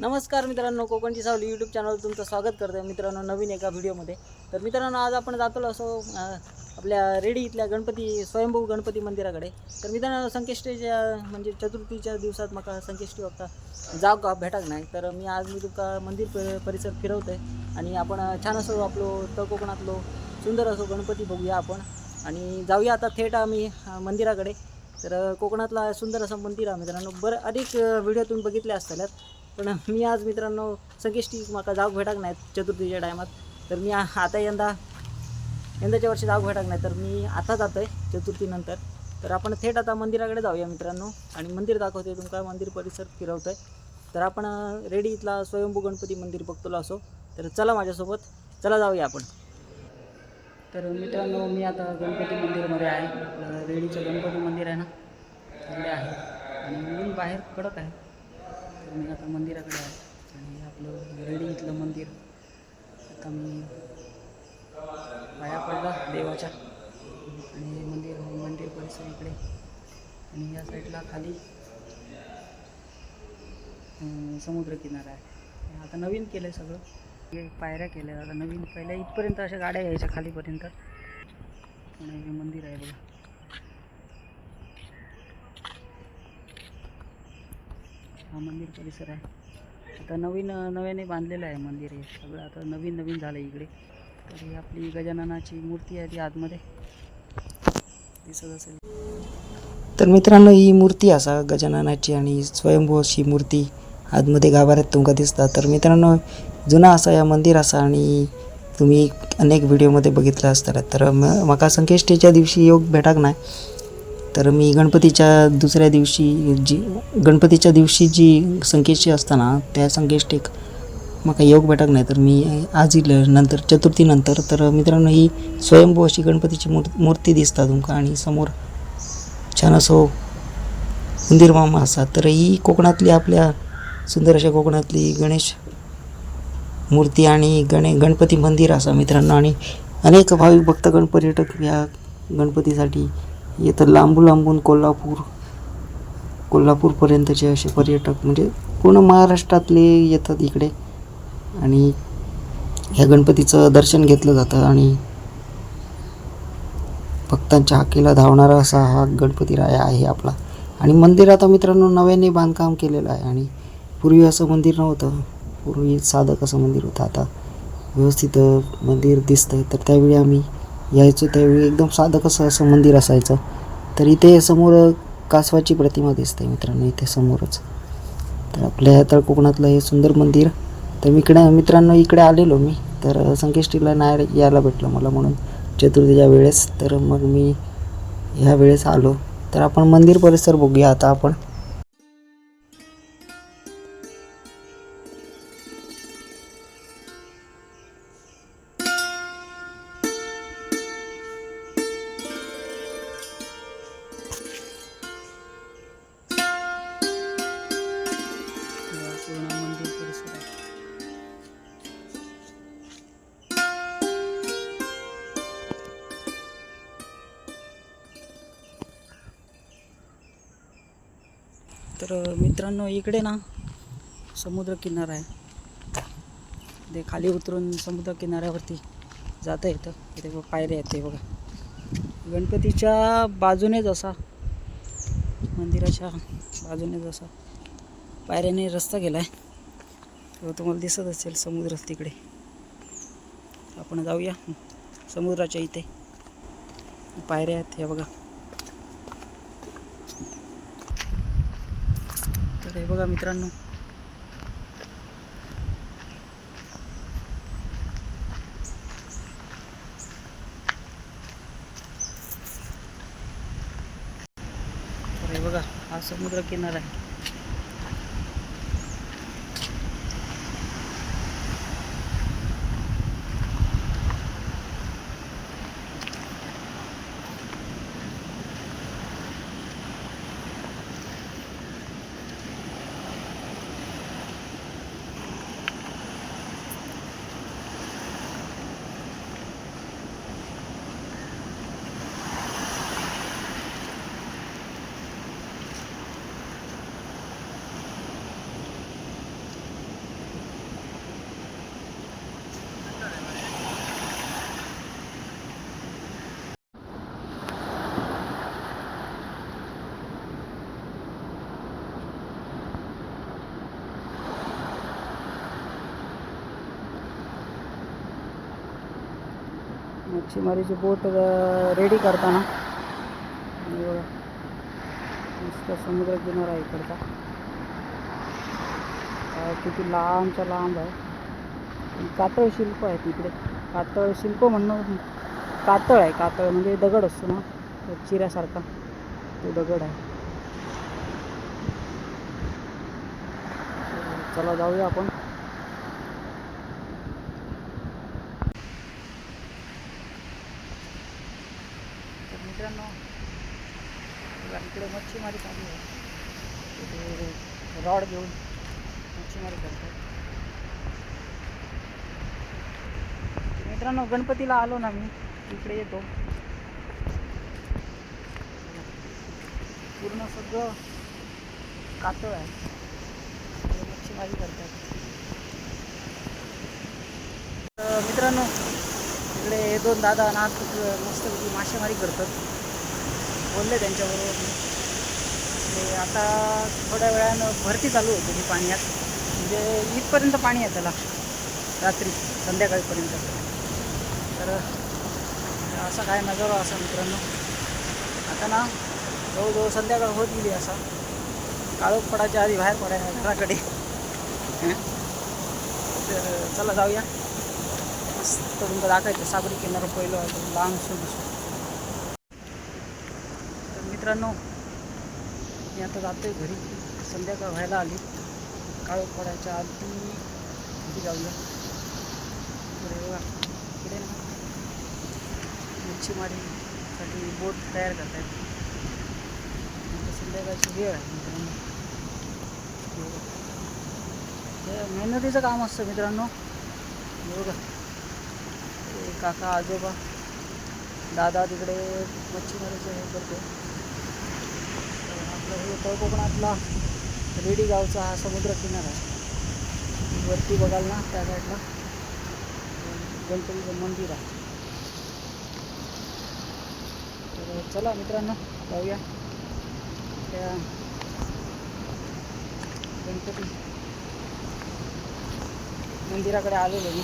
नमस्कार मित्रांनो कोकणची सावली यूट्यूब चॅनल तुमचं स्वागत करतो मित्रांनो नवीन एका व्हिडिओमध्ये. तर मित्रांनो आज आपण जातो असो आपल्या रेडी इथल्या गणपती स्वयंभू गणपती मंदिराकडे. तर मित्रांनो संकेष्टीच्या म्हणजे चतुर्थीच्या दिवसात मला संकेष्टी वक्ता जाग का? भेटाक नाही. तर मी आज मी तुमका मंदिर परिसर परिसर आहे आणि आपण छान असो आपलो तर कोकणातलो सुंदर असो गणपती बघूया आपण आणि जाऊया आता थेट आम्ही मंदिराकडे. तर कोकणातला सुंदर असं मंदिर आहे मित्रांनो. बरं अधिक व्हिडिओ तुम्ही बघितले असताल्यात पण मी आज मित्रांनो संकेष्टी माका जाग भेटाक नाही चतुर्थीच्या टायमात. तर मी आ- आता यंदा यंदाच्या वर्षी जाग भेटाक नाही तर मी आता जातो आहे चतुर्थीनंतर तर आपण थेट आता मंदिराकडे जाऊया मित्रांनो. आणि मंदिर दाखवते तुमका मंदिर परिसर फिरवतोय. तर आपण रेडी इथला स्वयंभू गणपती मंदिर बघतो असो. तर चला माझ्यासोबत चला जाऊया आपण. तर मित्रांनो मी आता गणपती मंदिरमध्ये आहे. रेडीचं गणपती मंदिर आहे ना तिकडे आहे. आणि बाहेर कडक आहे. तर मी आता मंदिराकडे आहे आणि आपलं रेडी इथलं मंदिर. आता मी पाया पडला देवाच्या. आणि मंदिर मंदिर परिसर इकडे. आणि या साईडला खाली समुद्रकिनारा आहे. आता नवीन केलं आहे सगळं. हे पायऱ्या केल्या. आता नवीन पहिल्या इथपर्यंत अशा गाड्या यायच्या खालीपर्यंत. आणि हे मंदिर आहे बघा. हा मंदिर परिसर आहे. आता नवीन नव्याने बांधलेलं आहे मंदिर हे. सगळं आता नवीन नवीन झालं इकडे. तर ही आपली गजाननाची मूर्ती आहे ती आतमध्ये. दिसत असेल. तर मित्रांनो ही मूर्ती असा गजाननाची आणि स्वयंभू अशी मूर्ती आतमध्ये गाभाऱ्यात तुमका दिसतात तर मित्रांनो जुना असा या मंदिर असा आणि तुम्ही अनेक व्हिडिओमध्ये बघितलं असताना तर म म्हाका संकेष्टीच्या दिवशी योग भेटाक नाही तर मी गणपतीच्या दुसऱ्या दिवशी जी गणपतीच्या दिवशी जी संकेष्टी असताना त्या संकेष्टीक म्हाका योग भेटक नाही तर मी आज इल नंतर चतुर्थीनंतर तर मित्रांनो ही स्वयंभू अशी गणपतीची मूर् मूर्ती दिसता तुमका आणि समोर छान असो उंदीर मामा असा. तर ही कोकणातली आपल्या सुंदर अशा कोकणातली गणेश मूर्ती आणि गणे गणपती मंदिर असा मित्रांनो. आणि अनेक भाविक भक्तगण पर्यटक या गणपतीसाठी येतात लांबून लांबून कोल्हापूर कोल्हापूरपर्यंतचे असे पर्यटक म्हणजे पूर्ण महाराष्ट्रातले येतात इकडे. आणि ह्या गणपतीचं दर्शन घेतलं जातं आणि भक्तांच्या हाकेला धावणारा असा हा गणपती राया आहे आपला. आणि मंदिर आता मित्रांनो नव्याने बांधकाम केलेलं आहे आणि पूर्वी असं मंदिर नव्हतं. पूर्वी साधक असं मंदिर होतं आता? व्यवस्थित मंदिर मंदिर आहे तर त्यावेळी आम्ही यायचो त्यावेळी एकदम साधं कसं असं मंदिर असायचं. तर इथे समोर कासवाची प्रतिमा दिसते मित्रांनो इथे समोरच. तर आपल्या तर तळ कोकणातलं हे सुंदर मंदिर. तर मी इकडे मित्रांनो इकडे आलेलो मी. तर संकेष्टीला नाही यायला भेटलं मला म्हणून चतुर्थीच्या वेळेस. तर मग मी ह्या वेळेस आलो. तर आपण मंदिर परिसर बघूया आता आपण. तर मित्रांनो इकडे ना समुद्र किनारा आहे. ते खाली उतरून समुद्र किनाऱ्यावरती जाता येतं इथे पायऱ्या आहेत ते बघा. गणपतीच्या बाजूनेच असा मंदिराच्या बाजूनेच असा पायऱ्याने रस्ता गेला आहे तेव्हा तुम्हाला दिसत असेल समुद्र तिकडे. आपण जाऊया समुद्राच्या इथे. पायऱ्या आहेत हे बघा तर हे बघा मित्रांनो. बघा हा समुद्र किनारा आहे. मच्छीमारीची बोट रेडी करताना. आणि समुद्र किनारा आहे इकडचा. किती लांबच्या लांब आहे. कातळ शिल्प आहे तिकडे. कातळ शिल्प म्हणणं कातळ आहे कातळ म्हणजे दगड असतो ना चिऱ्यासारखा. तो दगड आहे. चला जाऊया आपण तर मित्रांनो इकडे मच्छीमारी चालू आहे. इथे रॉड घेऊन मच्छीमारी करतात. मित्रांनो गणपतीला आलो ना मी. इकडे येतो. पूर्ण सगळं कातळ आहे. मच्छीमारी करतात. तर मित्रांनो इकडे हे दोन दादा नाथ मस्तपैकी मासेमारी करतात. बोलले त्यांच्याबरोबर. ते आता थोड्या वेळानं भरती चालू होती ती पाण्यात म्हणजे इथपर्यंत पाणी आहे त्याला. रात्री संध्याकाळपर्यंत. तर असा काय नजारा असा मित्रांनो. आता ना जवळजवळ संध्याकाळ होत गेली असा. काळोख पडायच्या आधी बाहेर पडायला घराकडे तर चला जाऊया. मस्त तुमचं दाखवायचं सागरी किनारा पहिलं आहे लांब सुरू. मित्रांनो मी आता जातो आहे घरी. संध्याकाळ व्हायला आली. काळोख पडायच्या आधी घरी जाऊया. इकडे बघा. इकडे ना. मच्छीमारीसाठी बोट तयार करतायत. आता संध्याकाळची वेळ आहे मित्रांनो. हे मेहनतीचं काम असतं मित्रांनो. बघा. काका आजोबा दादा तिकडे मच्छीमारीचं हे करतो उत्तर कोकणातला रेडी गावचा हा समुद्र किनारा आहे वरती बघाल ना त्या साईडला गणपतीचं मंदिर आहे. तर चला मित्रांनो जाऊया. त्या गणपती मंदिराकडे आलेलो मी.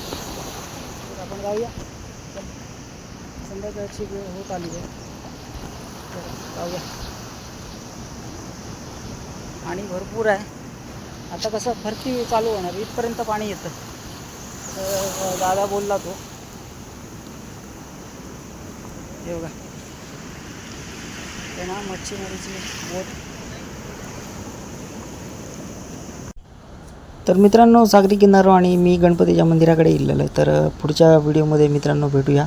तर आपण जाऊया. संध्याकाळची वेळ होत आली आहे. तर जाऊया. पाणी भरपूर आहे. आता कसं भरती चालू होणार इथपर्यंत पाणी येतं. तर दादा बोलला तो. हे बघा. ते ना मच्छीमारीची बोट. तर मित्रांनो सागरी किनारो आणि मी गणपतीच्या मंदिराकडे येलेलं आहे तर पुढच्या व्हिडिओमध्ये मित्रांनो भेटूया.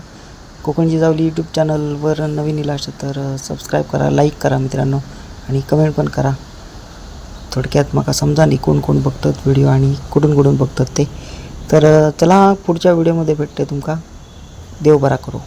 कोकणची जावली यूट्यूब चॅनलवर नवीन इला तर सबस्क्राईब करा लाईक करा मित्रांनो. आणि कमेंट पण करा. थोडक्यात म्हाका समजा नी कोण कोण बघतात व्हिडिओ आणि कुठून कुठून बघतात ते. तर चला पुढच्या व्हिडिओमध्ये भेटते तुमका. देव बरा करू.